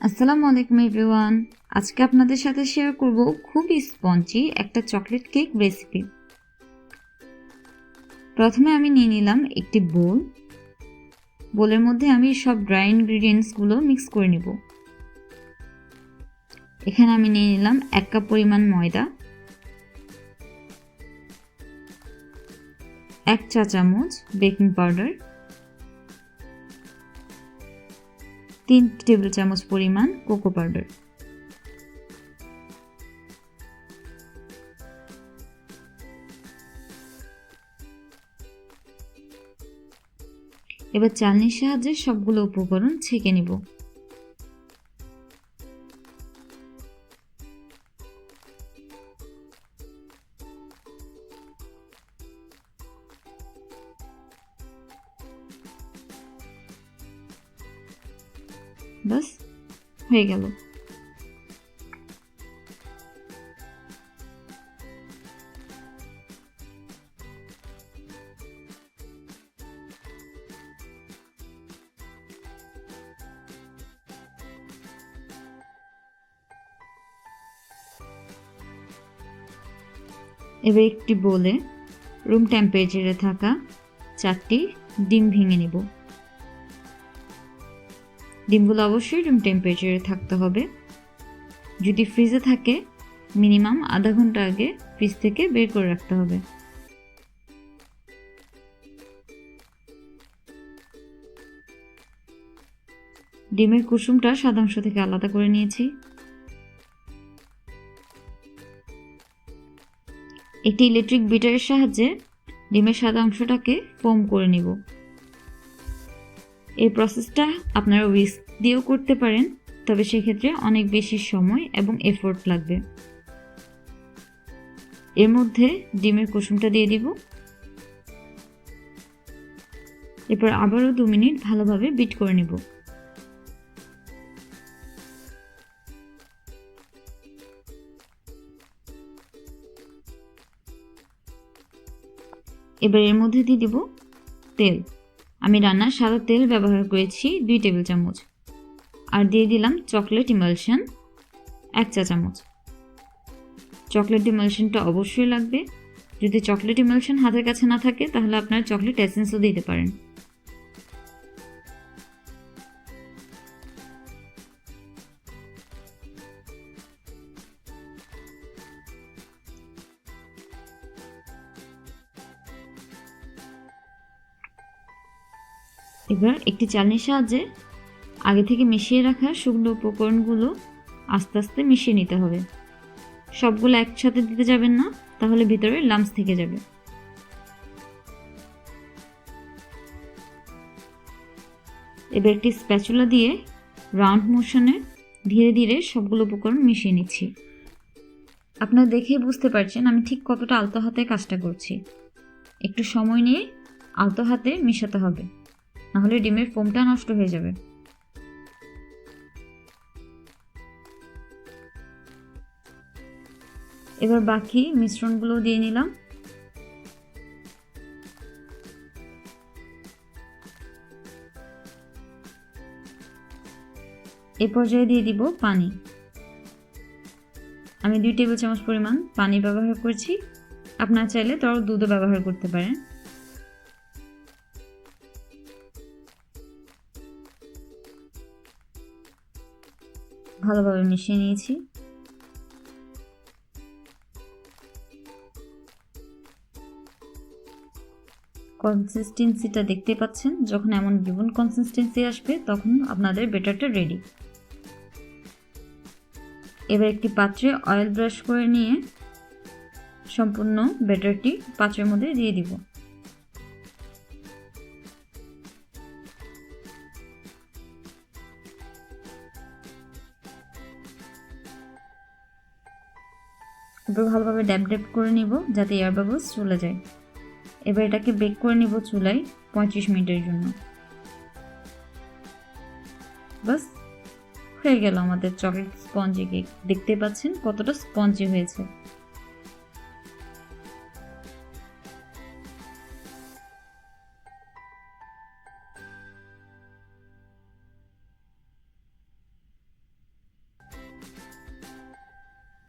আসসালামু আলাইকুম এভরিওয়ান আজকে আপনাদের সাথে শেয়ার করব খুবই স্পঞ্জি একটা চকলেট কেক রেসিপি প্রথমে আমি নিয়ে নিলাম একটি বোল বোলের মধ্যে আমি সব ড্রাই ইনগ্রিডিয়েন্টসগুলো মিক্স করে নিব। এখানে আমি নিয়ে নিলাম এক কাপ পরিমাণ ময়দা, এক চা চামচ বেকিং পাউডার তিন টেবিল চামচ পরিমাণ কোকো পাউডার। এবার চালনির সাহায্যে সবগুলো উপকরণ ছেঁকে নিব। বাস হয়ে গেল এবার একটি বলে রুম টেম্পারেচারে থাকা চারটি ডিম ভেঙে নেব। ডিমগুলো অবশ্যই রুম টেম্পারেচারে থাকতে হবে। যদি ফ্রিজে থাকে মিনিমাম আধা ঘণ্টা আগে ফ্রিজ থেকে বের করে রাখতে হবে। ডিমের কুসুমটা সাদা অংশ থেকে আলাদা করে নিয়েছি। একটি ইলেকট্রিক বিটারের সাহায্যে ডিমের সাদা অংশটাকে ফোম করে নিব। এই প্রসেসটা আপনারা উইস্ক দিয়েও করতে পারেন, তবে সেক্ষেত্রে অনেক বেশি সময় এবং এফোর্ট লাগবে। এর মধ্যে ডিমের কুসুমটা দিয়ে দিব। এরপর আবারও দু মিনিট ভালোভাবে বিট করে নিব। এবার এর মধ্যে দিয়ে দিব তেল। আমি রান্নার সাদা তেল ব্যবহার করেছি দুই টেবিল চামচ। আর দিয়ে দিলাম চকলেট ইমালশন এক চা চামচ। চকলেট ইমালশনটা অবশ্যই লাগবে। যদি চকলেট ইমালশন হাতের কাছে না থাকে, তাহলে আপনারা চকলেট এসেন্সও দিতে পারেন। এবার একটি চালনির সাহায্যে আগে থেকে মিশিয়ে রাখা শুকনো উপকরণগুলো আস্তে আস্তে মিশিয়ে নিতে হবে। সবগুলো একসাথে দিতে যাবেন না, তাহলে ভিতরে লামস থেকে যাবে। এবার একটি স্প্যাচুলা দিয়ে রাউন্ড মোশনে ধীরে ধীরে সবগুলো উপকরণ মিশিয়ে নিচ্ছি। আপনারা দেখেই বুঝতে পারছেন আমি ঠিক কতটা আলতো হাতে কাজটা করছি। একটু সময় নিয়ে আলতো হাতে মিশাতে হবে। নাহলে ডিমের ফোমটা নষ্ট হয়ে যাবে। এবার বাকি মিশ্রণগুলো দিয়ে নিলাম। এ পর্যায়ে দিয়ে দিব পানি। আমি দুই টেবিল চামচ পরিমাণ পানি ব্যবহার করছি। আপনারা চাইলে তরল দুধও ব্যবহার করতে পারেন। ভালোভাবে মিশিয়ে নিয়েছি। কনসিস্টেন্সিটা দেখতে পাচ্ছেন, যখন এমন গিবন কনসিস্টেন্সি আসবে, তখন আপনাদের বেটারটা রেডি এবার একটি পাত্রে অয়েল ব্রাশ করে নিয়ে সম্পূর্ণ বেটারটি পাত্রের মধ্যে দিয়ে দিব। এবার ভালোভাবে ড্যাপ ড্যাপ করে নিব যাতে এয়ার বাবলস চলে যায়। এবার এটাকে বেক করে নিব চুলায় পঁয়ত্রিশ মিনিটের জন্য। বাস, হয়ে গেল আমাদের চকলেট স্পঞ্জি কেক দেখতে পাচ্ছেন কতটা স্পঞ্জি হয়েছে।